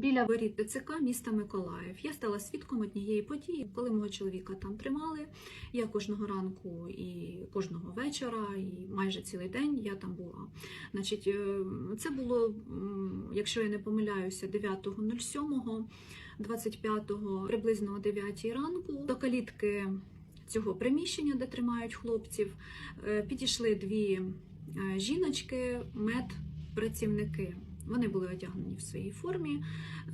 Біля воріт ТЦК міста Миколаїв я стала свідком однієї події, коли мого чоловіка там тримали. Я кожного ранку і кожного вечора, і майже цілий день я там була. Значить, е, це було, якщо я не помиляюся, 9.07, 25 приблизно о 9 ранку. До калітки цього приміщення, де тримають хлопців, е, підійшли дві е, жіночки, медпрацівники. Вони були одягнені в своїй формі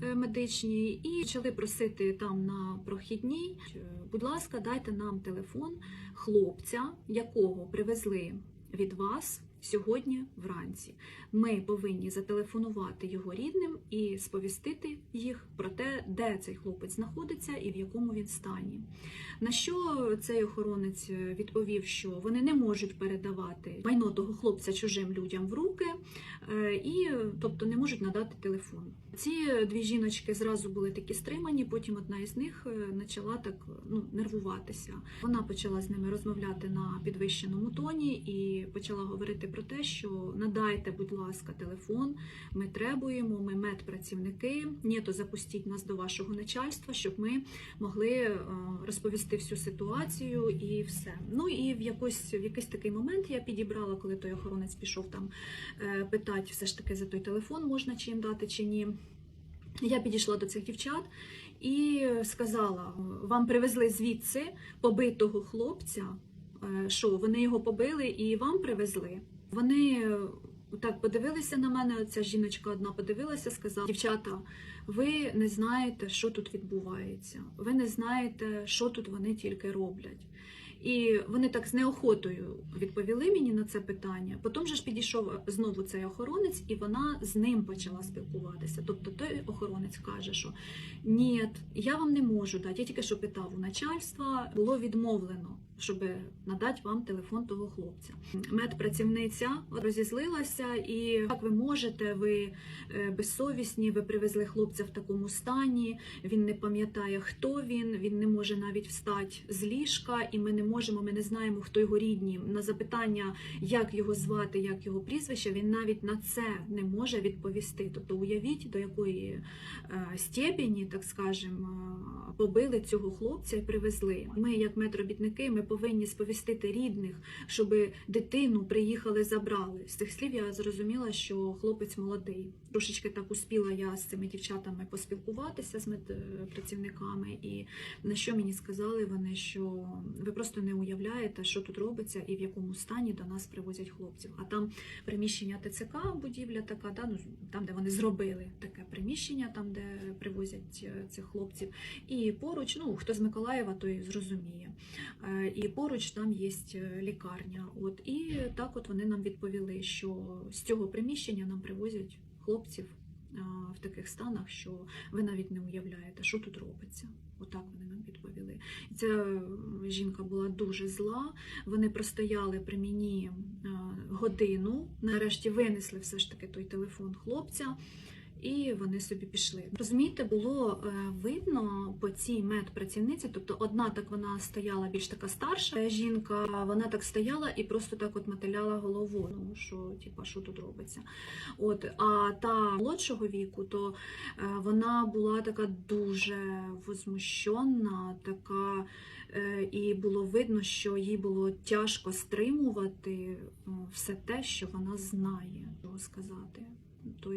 е, медичній і почали просити там на прохідній, е, будь ласка, дайте нам телефон хлопця, якого привезли від вас сьогодні вранці. Ми повинні зателефонувати його рідним і сповістити їх про те, де цей хлопець знаходиться і в якому він стані. На що цей охоронець відповів, що вони не можуть передавати майно того хлопця чужим людям в руки, е, і тобто не можуть надати телефон. Ці дві жіночки зразу були такі стримані. Потім одна із них е, почала так ну нервуватися. Вона почала з ними розмовляти на підвищеному тоні і почала говорити про те, що надайте, будь ласка, телефон. Ми требуємо, ми медпрацівники. Ні, то запустіть нас до вашого начальства, щоб ми могли е, розповісти всю ситуацію і все. Ну і в якось в якийсь такий момент я підібрала, коли той охоронець пішов там е, питати все ж таки за той телефон, можна чи їм дати чи ні. Я підійшла до цих дівчат і сказала: вам привезли звідси побитого хлопця, е, що вони його побили і вам привезли. Вони е, так подивилися на мене. Ця жіночка одна подивилася, сказала: дівчата, ви не знаєте, що тут відбувається. Ви не знаєте, що тут вони тільки роблять. І вони так з неохотою відповіли мені на це питання. Потім же ж підійшов знову цей охоронець, і вона з ним почала спілкуватися. Тобто той охоронець каже, що ні, я вам не можу дати. Я тільки що питав у начальства, було відмовлено, щоб надати вам телефон того хлопця. Медпрацівниця розізлилася, і як ви можете, ви е, безсовісні, ви привезли хлопця в такому стані. Він не пам'ятає, хто він, він не може навіть встати з ліжка, і ми не можемо, ми не знаємо, хто його рідні. На запитання, як його звати, як його прізвище, він навіть на це не може відповісти. Тобто, уявіть, до якої е, степені, так скажемо, побили цього хлопця і привезли. Ми, як медробітники, ми повинні сповістити рідних, щоб дитину приїхали, забрали. З цих слів я зрозуміла, що хлопець молодий. Трошечки так успіла я з цими дівчатами поспілкуватися з медпрацівниками, і на що мені сказали вони, що ви просто не уявляєте, що тут робиться і в якому стані до нас привозять хлопців. А там приміщення ТЦК, будівля така, да, ну, там, де вони зробили таке приміщення, там де привозять е, цих хлопців. І поруч, ну хто з Миколаєва, той зрозуміє. Е, І поруч там є лікарня. От і так, от вони нам відповіли, що з цього приміщення нам привозять хлопців в таких станах, що ви навіть не уявляєте, що тут робиться. Отак вони нам відповіли. Ця е, жінка була дуже зла. Вони простояли при мені годину. Нарешті винесли все ж таки той телефон хлопця. І вони собі пішли. Розумієте, було е, видно по цій медпрацівниці, тобто одна так вона стояла більш така старша жінка, вона так стояла і просто так от мотиляла головою. Ну що, типа, що тут робиться? От а та молодшого віку, то е, вона була така дуже возмущена, така. е, І було видно, що їй було тяжко стримувати все те, що вона знає, сказати. Тобто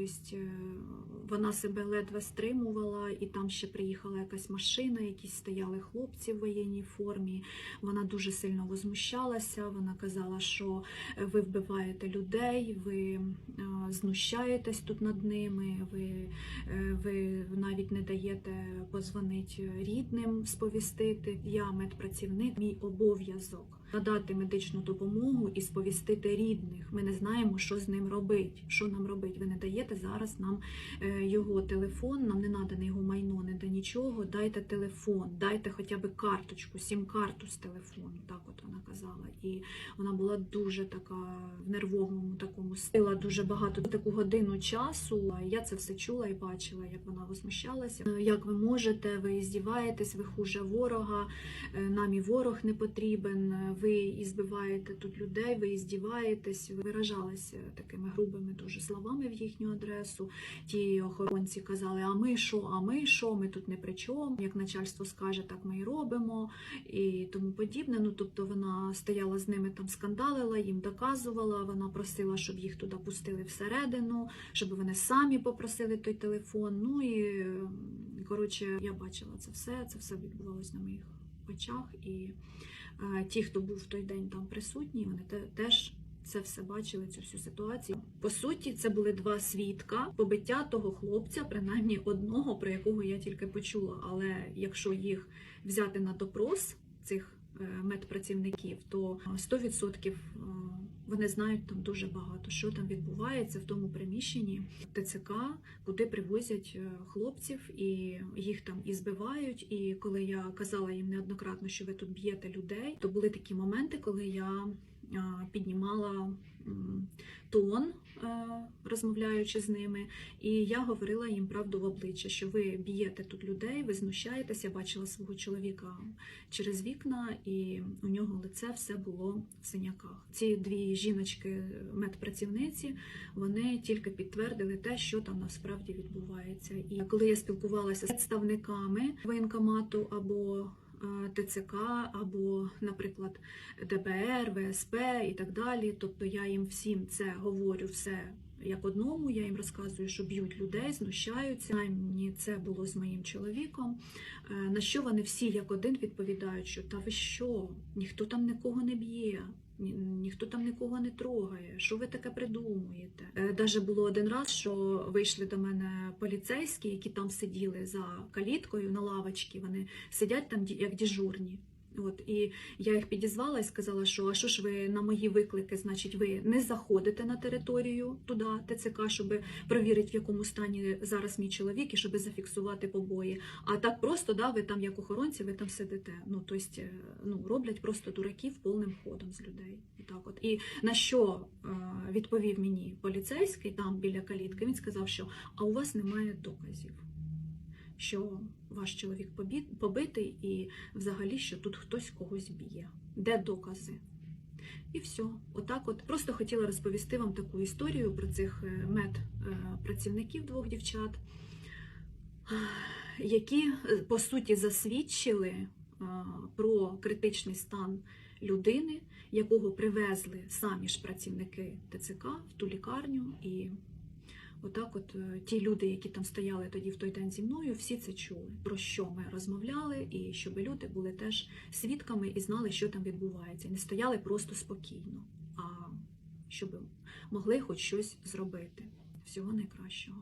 вона себе ледве стримувала, і там ще приїхала якась машина, якісь стояли хлопці в воєнній формі. Вона дуже сильно возмущалася. Вона казала, що е, ви вбиваєте людей, ви е, знущаєтесь тут над ними, ви, ви навіть не даєте позвонити рідним, сповістити. Я медпрацівник, мій обов'язок. Надати медичну допомогу і сповістити рідних. Ми не знаємо, що з ним робити. Що нам робити? Ви не даєте зараз нам е, його телефон, нам не надане його майно, не да нічого. Дайте телефон, дайте хоча б карточку, сім-карту з телефону. Так от вона казала. І вона була дуже така в нервовому такому стила, дуже багато таку годину часу. Я це все чула і бачила, як вона возмущалася. Е, Як ви можете, ви здіваєтесь, ви хуже ворога, е, нам і ворог не потрібен. Ви і збиваєте тут людей, ви здіваєтесь, виражалася такими грубими дуже словами в їхню адресу. Ті охоронці казали: А ми що, а ми що, ми тут не при чому. Як начальство скаже, так ми і робимо, і тому подібне. Ну тобто вона стояла з ними там, скандалила, їм доказувала. Вона просила, щоб їх туди пустили всередину, щоб вони самі попросили той телефон. Ну і коротше, я бачила це все. Це все відбувалось на моїх очах. І ті, хто був в той день там присутні, вони теж. Це все бачили, цю всю ситуацію. По суті, це були два свідка побиття того хлопця, принаймні одного, про якого я тільки почула. Але якщо їх взяти на допрос цих медпрацівників, то 100% е, вони знають там дуже багато, що там відбувається в тому приміщенні ТЦК, куди привозять е, хлопців, і їх там і збивають. І коли я казала їм неоднократно, що ви тут б'єте людей, то були такі моменти, коли я е, піднімала тон, е, розмовляючи з ними, і я говорила їм правду в обличчя, що ви б'єте тут людей, ви знущаєтесь. Я бачила свого чоловіка через вікна, і у нього лице все було в синяках. Ці дві жіночки, медпрацівниці, вони тільки підтвердили те, що там насправді відбувається. І коли я спілкувалася з представниками воєнкомату або ТЦК, або, наприклад, ДБР, ВСП і так далі. Тобто я їм всім це говорю все як одному. Я їм розказую, що б'ють людей, знущаються. Мені це було з моїм чоловіком. Е, На що вони всі як один відповідають, що та ви що, ніхто там нікого не б'є. Ні- Ніхто там нікого не трогає. Що ви таке придумуєте? Е, Даже було один раз, що вийшли до мене поліцейські, які там сиділи за каліткою на лавочці. Вони сидять там як дежурні. От і я їх підізвала і сказала, що а що ж ви на мої виклики, значить, ви не заходите на територію туди, ТЦК, щоб перевірити, в якому стані зараз мій чоловік, і щоб зафіксувати побої. А так просто, да, ви там як охоронці, ви там сидите. Ну тобто, ну роблять просто дураків повним ходом з людей. І так от. І на що е, відповів мені поліцейський там біля калітки? Він сказав, що а у вас немає доказів. Що ваш чоловік побитий, і взагалі, що тут хтось когось б'є. Де докази? І все. Отак, от просто хотіла розповісти вам таку історію про цих е, медпрацівників двох дівчат, які е, по суті засвідчили е, про критичний стан людини, якого привезли самі ж працівники ТЦК в ту лікарню. І отак, от е, ті люди, які там стояли тоді в той день зі мною, всі це чули, про що ми розмовляли, і щоб люди були теж свідками і знали, що там відбувається, і не стояли просто спокійно, а щоб могли хоч щось зробити. Всього найкращого.